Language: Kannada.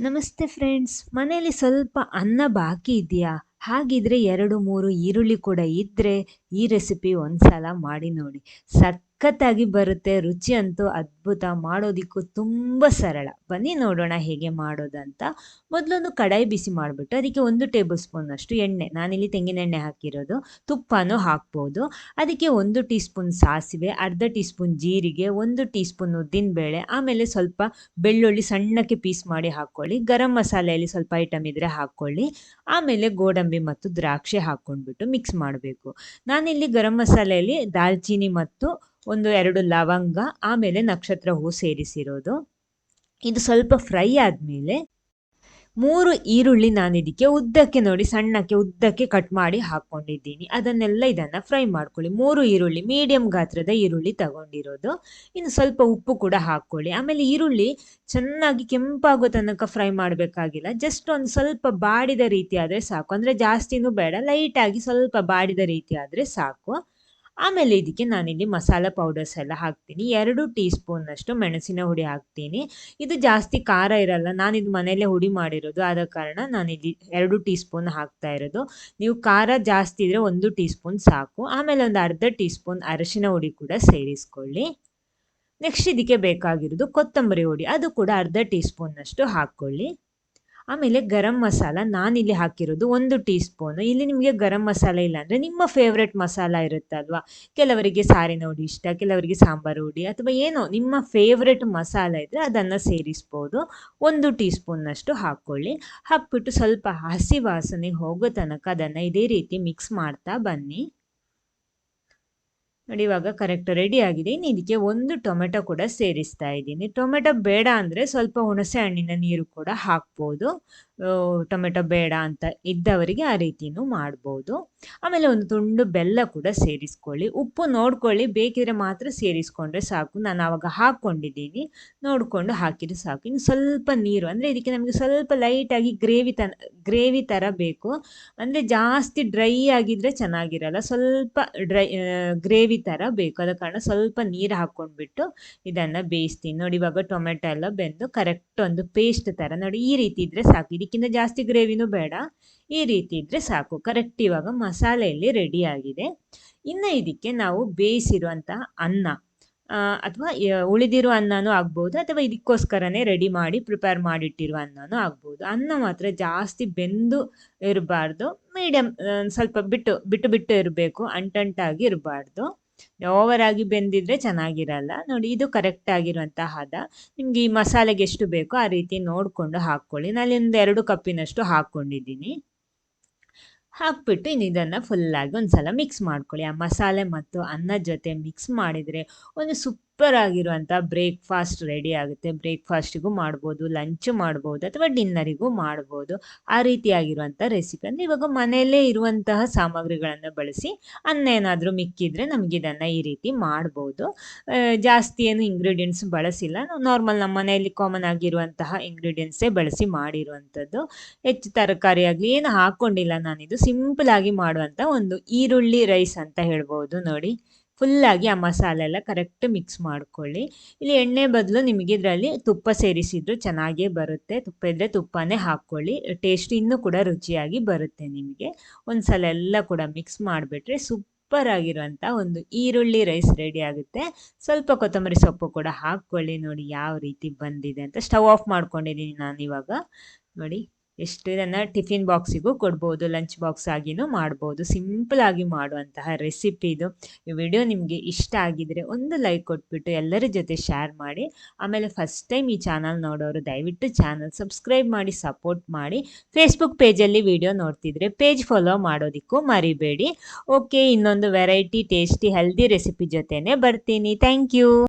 ನಮಸ್ತೆ ಫ್ರೆಂಡ್ಸ್. ಮನೆಯಲ್ಲಿ ಸ್ವಲ್ಪ ಅನ್ನ ಬಾಕಿ ಇದೆಯಾ? ಹಾಗಿದ್ರೆ ಎರಡು, ಮೂರು ಈರುಳ್ಳಿ ಕೂಡ ಇದ್ದರೆ ಈ ರೆಸಿಪಿ ಒಂದ್ಸಲ ಮಾಡಿ ನೋಡಿ. ಸಖತ್ತಾಗಿ ಬರುತ್ತೆ, ರುಚಿ ಅಂತೂ ಅದ್ಭುತ, ಮಾಡೋದಕ್ಕೂ ತುಂಬ ಸರಳ. ಬನ್ನಿ ನೋಡೋಣ ಹೇಗೆ ಮಾಡೋದಂತ. ಮೊದಲೊಂದು ಕಡಾಯಿ ಬಿಸಿ ಮಾಡಿಬಿಟ್ಟು ಅದಕ್ಕೆ ಒಂದು ಟೇಬಲ್ ಸ್ಪೂನಷ್ಟು ಎಣ್ಣೆ. ನಾನಿಲ್ಲಿ ತೆಂಗಿನೆಣ್ಣೆ ಹಾಕಿರೋದು. ತುಪ್ಪನೂ ಹಾಕ್ಬೋದು. ಅದಕ್ಕೆ ಒಂದು ಟೀ ಸ್ಪೂನ್ ಸಾಸಿವೆ, ಅರ್ಧ ಟೀ ಸ್ಪೂನ್ ಜೀರಿಗೆ, ಒಂದು ಟೀ ಸ್ಪೂನ್ ಉದ್ದಿನಬೇಳೆ, ಆಮೇಲೆ ಸ್ವಲ್ಪ ಬೆಳ್ಳುಳ್ಳಿ ಸಣ್ಣಕ್ಕೆ ಪೀಸ್ ಮಾಡಿ ಹಾಕ್ಕೊಳ್ಳಿ. ಗರಂ ಮಸಾಲೆಯಲ್ಲಿ ಸ್ವಲ್ಪ ಐಟಮ್ ಇದ್ದರೆ ಹಾಕ್ಕೊಳ್ಳಿ. ಆಮೇಲೆ ಗೋಡಂಬಿ ಮತ್ತು ದ್ರಾಕ್ಷಿ ಹಾಕ್ಕೊಂಡ್ಬಿಟ್ಟು ಮಿಕ್ಸ್ ಮಾಡಬೇಕು. ನಾನಿಲ್ಲಿ ಗರಂ ಮಸಾಲೆಯಲ್ಲಿ ದಾಲ್ಚೀನಿ ಮತ್ತು ಒಂದು ಎರಡು ಲವಂಗ, ಆಮೇಲೆ ನಕ್ಷತ್ರ ಹೂ ಸೇರಿಸಿರೋದು. ಇದು ಸ್ವಲ್ಪ ಫ್ರೈ ಆದಮೇಲೆ ಮೂರು ಈರುಳ್ಳಿ ನಾನು ಇದಕ್ಕೆ ಉದ್ದಕ್ಕೆ ನೋಡಿ, ಸಣ್ಣಕ್ಕೆ ಉದ್ದಕ್ಕೆ ಕಟ್ ಮಾಡಿ ಹಾಕ್ಕೊಂಡಿದ್ದೀನಿ ಅದನ್ನೆಲ್ಲ ಇದನ್ನು ಫ್ರೈ ಮಾಡ್ಕೊಳ್ಳಿ. ಮೂರು ಈರುಳ್ಳಿ, ಮೀಡಿಯಂ ಗಾತ್ರದ ಈರುಳ್ಳಿ ತಗೊಂಡಿರೋದು. ಇನ್ನು ಸ್ವಲ್ಪ ಉಪ್ಪು ಕೂಡ ಹಾಕ್ಕೊಳ್ಳಿ. ಆಮೇಲೆ ಈರುಳ್ಳಿ ಚೆನ್ನಾಗಿ ಕೆಂಪಾಗೋ ತನಕ ಫ್ರೈ ಮಾಡಬೇಕಾಗಿಲ್ಲ. ಜಸ್ಟ್ ಒಂದು ಸ್ವಲ್ಪ ಬಾಡಿದ ರೀತಿ ಆದರೆ ಸಾಕು. ಅಂದರೆ ಜಾಸ್ತಿನೂ ಬೇಡ, ಲೈಟಾಗಿ ಸ್ವಲ್ಪ ಬಾಡಿದ ರೀತಿ ಆದರೆ ಸಾಕು. ಆಮೇಲೆ ಇದಕ್ಕೆ ನಾನಿಲ್ಲಿ ಮಸಾಲೆ ಪೌಡರ್ಸ್ ಎಲ್ಲ ಹಾಕ್ತೀನಿ. ಎರಡು ಟೀ ಸ್ಪೂನಷ್ಟು ಮೆಣಸಿನ ಹುಡಿ ಹಾಕ್ತೀನಿ. ಇದು ಜಾಸ್ತಿ ಖಾರ ಇರಲ್ಲ. ಇದು ಮನೆಯಲ್ಲೇ ಹುಡಿ ಮಾಡಿರೋದು. ಆದ ಕಾರಣ ನಾನಿಲ್ಲಿ ಎರಡು ಟೀ ಸ್ಪೂನ್ ಹಾಕ್ತಾ ಇರೋದು. ನೀವು ಖಾರ ಜಾಸ್ತಿ ಇದ್ದರೆ ಒಂದು ಟೀ ಸ್ಪೂನ್ ಸಾಕು. ಆಮೇಲೆ ಒಂದು ಅರ್ಧ ಟೀ ಸ್ಪೂನ್ ಅರಶಿನ ಹುಡಿ ಕೂಡ ಸೇರಿಸ್ಕೊಳ್ಳಿ. ನೆಕ್ಸ್ಟ್ ಇದಕ್ಕೆ ಬೇಕಾಗಿರೋದು ಕೊತ್ತಂಬರಿ ಹುಡಿ. ಅದು ಕೂಡ ಅರ್ಧ ಟೀ ಸ್ಪೂನಷ್ಟು ಹಾಕ್ಕೊಳ್ಳಿ. ಆಮೇಲೆ ಗರಂ ಮಸಾಲ ನಾನಿಲ್ಲಿ ಹಾಕಿರೋದು ಒಂದು ಟೀ ಸ್ಪೂನು ಇಲ್ಲಿ ನಿಮಗೆ ಗರಂ ಮಸಾಲ ಇಲ್ಲ ಅಂದರೆ ನಿಮ್ಮ ಫೇವ್ರೆಟ್ ಮಸಾಲ ಇರುತ್ತಲ್ವಾ? ಕೆಲವರಿಗೆ ಸಾರಿನ ಹುಡಿ ಇಷ್ಟ, ಕೆಲವರಿಗೆ ಸಾಂಬಾರು ಹುಡಿ ಅಥವಾ ಏನೋ ನಿಮ್ಮ ಫೇವ್ರೆಟ್ ಮಸಾಲ ಇದ್ದರೆ ಅದನ್ನು ಸೇರಿಸ್ಬೋದು. ಒಂದು ಟೀ ಸ್ಪೂನ್ನಷ್ಟು ಹಾಕ್ಕೊಳ್ಳಿ. ಹಾಕ್ಬಿಟ್ಟು ಸ್ವಲ್ಪ ಹಸಿ ವಾಸನೆ ಹೋಗೋ ತನಕ ಅದನ್ನು ಇದೇ ರೀತಿ ಮಿಕ್ಸ್ ಮಾಡ್ತಾ ಬನ್ನಿ. ನೋಡಿ ಇವಾಗ ಕರೆಕ್ಟ್ ರೆಡಿ ಆಗಿದೆ. ಇನ್ನು ಇದಕ್ಕೆ ಒಂದು ಟೊಮೆಟೊ ಕೂಡ ಸೇರಿಸ್ತಾ ಇದ್ದೀನಿ. ಟೊಮೆಟೊ ಬೇಡ ಅಂದರೆ ಸ್ವಲ್ಪ ಹುಣಸೆ ಹಣ್ಣಿನ ನೀರು ಕೂಡ ಹಾಕ್ಬೋದು. ಟೊಮೆಟೊ ಬೇಡ ಅಂತ ಇದ್ದವರಿಗೆ ಆ ರೀತಿಯೂ ಮಾಡ್ಬೋದು. ಆಮೇಲೆ ಒಂದು ತುಂಡು ಬೆಲ್ಲ ಕೂಡ ಸೇರಿಸ್ಕೊಳ್ಳಿ. ಉಪ್ಪು ನೋಡ್ಕೊಳ್ಳಿ. ಬೇಕಿದ್ರೆ ಮಾತ್ರ ಸೇರಿಸ್ಕೊಂಡ್ರೆ ಸಾಕು. ನಾನು ಆವಾಗ ಹಾಕ್ಕೊಂಡಿದ್ದೀನಿ. ನೋಡಿಕೊಂಡು ಹಾಕಿದ್ರೆ ಸಾಕು. ಇನ್ನು ಸ್ವಲ್ಪ ನೀರು ಅಂದರೆ ಇದಕ್ಕೆ ನಮಗೆ ಸ್ವಲ್ಪ ಲೈಟಾಗಿ ಗ್ರೇವಿ ತ ಗ್ರೇವಿ ಥರ ಬೇಕು. ಅಂದರೆ ಜಾಸ್ತಿ ಡ್ರೈ ಆಗಿದ್ದರೆ ಚೆನ್ನಾಗಿರಲ್ಲ. ಸ್ವಲ್ಪ ಡ್ರೈ ಗ್ರೇವಿ ಥರ ಬೇಕು ಅದ ಕಾರಣ ಸ್ವಲ್ಪ ನೀರು ಹಾಕ್ಕೊಂಡ್ಬಿಟ್ಟು ಇದನ್ನು ಬೇಯಿಸ್ತೀನಿ. ನೋಡಿ ಇವಾಗ ಟೊಮೆಟೊ ಎಲ್ಲ ಬೆಂದು ಕರೆಕ್ಟ್ ಒಂದು ಪೇಸ್ಟ್ ಥರ ನೋಡಿ ಈ ರೀತಿ ಇದ್ದರೆ ಸಾಕು. ಇದಕ್ಕಿಂತ ಜಾಸ್ತಿ ಗ್ರೇವಿನೂ ಬೇಡ. ಈ ರೀತಿ ಇದ್ದರೆ ಸಾಕು. ಕರೆಕ್ಟ್ ಇವಾಗ ಮಸಾಲೆಯಲ್ಲಿ ರೆಡಿ ಆಗಿದೆ. ಇನ್ನು ಇದಕ್ಕೆ ನಾವು ಬೇಯಿಸಿರುವಂತಹ ಅನ್ನ ಅಥವಾ ಉಳಿದಿರೋ ಅನ್ನನೂ ಆಗ್ಬೋದು, ಅಥವಾ ಇದಕ್ಕೋಸ್ಕರನೇ ರೆಡಿ ಮಾಡಿ ಪ್ರಿಪೇರ್ ಮಾಡಿಟ್ಟಿರುವ ಅನ್ನನೂ ಆಗ್ಬೋದು. ಅನ್ನ ಮಾತ್ರ ಜಾಸ್ತಿ ಬೆಂದು ಇರಬಾರ್ದು. ಮೀಡಿಯಮ್ ಸ್ವಲ್ಪ ಬಿಟ್ಟು ಬಿಟ್ಟು ಬಿಟ್ಟು ಇರಬೇಕು. ಅಂಟಂಟಾಗಿ ಇರಬಾರ್ದು. ಓವರ್ ಆಗಿ ಬೆಂದಿದ್ರೆ ಚೆನ್ನಾಗಿರಲ್ಲ. ನೋಡಿ, ಇದು ಕರೆಕ್ಟ್ ಆಗಿರುವಂತಹ ಹದ. ನಿಮ್ಗೆ ಈ ಮಸಾಲೆಗೆ ಎಷ್ಟು ಬೇಕೋ ಆ ರೀತಿ ನೋಡಿಕೊಂಡು ಹಾಕ್ಕೊಳ್ಳಿ. ನಾನು ಒಂದು ಎರಡು ಕಪ್ಪಿನಷ್ಟು ಹಾಕ್ಕೊಂಡಿದ್ದೀನಿ. ಹಾಕ್ಬಿಟ್ಟು ಇನ್ನು ಇದನ್ನು ಫುಲ್ಲಾಗಿ ಒಂದು ಸಲ ಮಿಕ್ಸ್ ಮಾಡ್ಕೊಳ್ಳಿ. ಆ ಮಸಾಲೆ ಮತ್ತು ಅನ್ನದ ಜೊತೆ ಮಿಕ್ಸ್ ಮಾಡಿದರೆ ಒಂದು ಸುಪ್ ಸೂಪರ್ ಆಗಿರುವಂಥ ಬ್ರೇಕ್ಫಾಸ್ಟ್ ರೆಡಿ ಆಗುತ್ತೆ. ಬ್ರೇಕ್ಫಾಸ್ಟಿಗೂ ಮಾಡ್ಬೋದು ಲಂಚ್ ಮಾಡ್ಬೋದು ಅಥವಾ ಡಿನ್ನರಿಗೂ ಮಾಡ್ಬೋದು. ಆ ರೀತಿಯಾಗಿರುವಂಥ ರೆಸಿಪಿ ಅಂದರೆ ಇವಾಗ ಮನೆಯಲ್ಲೇ ಇರುವಂತಹ ಸಾಮಗ್ರಿಗಳನ್ನು ಬಳಸಿ ಅನ್ನ ಏನಾದರೂ ಮಿಕ್ಕಿದ್ರೆ ನಮಗೆ ಇದನ್ನು ಈ ರೀತಿ ಮಾಡ್ಬೋದು. ಜಾಸ್ತಿ ಏನು ಇಂಗ್ರೀಡಿಯೆಂಟ್ಸ್ ಬಳಸಿಲ್ಲ. ನಾರ್ಮಲ್ ನಮ್ಮ ಮನೆಯಲ್ಲಿ ಕಾಮನ್ ಆಗಿರುವಂತಹ ಇಂಗ್ರೀಡಿಯೆಂಟ್ಸೇ ಬಳಸಿ ಮಾಡಿರುವಂಥದ್ದು. ಹೆಚ್ಚು ತರಕಾರಿ ಆಗಲಿ, ಏನು ಹಾಕ್ಕೊಂಡಿಲ್ಲ ನಾನಿದು. ಸಿಂಪಲ್ ಆಗಿ ಮಾಡುವಂಥ ಒಂದು ಈರುಳ್ಳಿ ರೈಸ್ ಅಂತ ಹೇಳ್ಬೋದು ನೋಡಿ. ಫುಲ್ಲಾಗಿ ಆ ಮಸಾಲೆ ಎಲ್ಲ ಕರೆಕ್ಟ್ ಮಿಕ್ಸ್ ಮಾಡ್ಕೊಳ್ಳಿ. ಇಲ್ಲಿ ಎಣ್ಣೆ ಬದಲು ನಿಮಗೆ ಇದರಲ್ಲಿ ತುಪ್ಪ ಸೇರಿಸಿದ್ರು ಚೆನ್ನಾಗೇ ಬರುತ್ತೆ. ತುಪ್ಪ ಇದ್ದರೆ ತುಪ್ಪನೇ ಹಾಕ್ಕೊಳ್ಳಿ. ಟೇಸ್ಟ್ ಇನ್ನೂ ಕೂಡ ರುಚಿಯಾಗಿ ಬರುತ್ತೆ ನಿಮಗೆ. ಒಂದು ಸಲ ಎಲ್ಲ ಕೂಡ ಮಿಕ್ಸ್ ಮಾಡಿಬಿಟ್ರೆ ಸೂಪರ್ ಆಗಿರುವಂಥ ಒಂದು ಈರುಳ್ಳಿ ರೈಸ್ ರೆಡಿ ಆಗುತ್ತೆ. ಸ್ವಲ್ಪ ಕೊತ್ತಂಬರಿ ಸೊಪ್ಪು ಕೂಡ ಹಾಕ್ಕೊಳ್ಳಿ ನೋಡಿ ಯಾವ ರೀತಿ ಬಂದಿದೆ ಅಂತ. ಸ್ಟವ್ ಆಫ್ ಮಾಡ್ಕೊಂಡಿದ್ದೀನಿ ನಾನು ಇವಾಗ ನೋಡಿ. ಎಷ್ಟು ಇದನ್ನು ಟಿಫಿನ್ ಬಾಕ್ಸಿಗೂ ಕೊಡ್ಬೋದು, ಲಂಚ್ ಬಾಕ್ಸ್ ಆಗಿನೂ ಮಾಡ್ಬೋದು. ಸಿಂಪಲ್ ಆಗಿ ಮಾಡುವಂತಹ ರೆಸಿಪಿ ಇದು. ಈ ವಿಡಿಯೋ ನಿಮಗೆ ಇಷ್ಟ ಆಗಿದರೆ ಒಂದು ಲೈಕ್ ಕೊಟ್ಬಿಟ್ಟು ಎಲ್ಲರ ಜೊತೆ ಶೇರ್ ಮಾಡಿ. ಆಮೇಲೆ ಫಸ್ಟ್ ಟೈಮ್ ಈ ಚಾನಲ್ ನೋಡೋರು ದಯವಿಟ್ಟು ಚಾನಲ್ ಸಬ್ಸ್ಕ್ರೈಬ್ ಮಾಡಿ, ಸಪೋರ್ಟ್ ಮಾಡಿ. ಫೇಸ್ಬುಕ್ ಪೇಜಲ್ಲಿ ವಿಡಿಯೋ ನೋಡ್ತಿದ್ರೆ ಪೇಜ್ ಫಾಲೋ ಮಾಡೋದಕ್ಕೂ ಮರಿಬೇಡಿ. ಓಕೆ ಇನ್ನೊಂದು ವೆರೈಟಿ ಟೇಸ್ಟಿ ಹೆಲ್ದಿ ರೆಸಿಪಿ ಜೊತೆನೇ ಬರ್ತೀನಿ. Thank you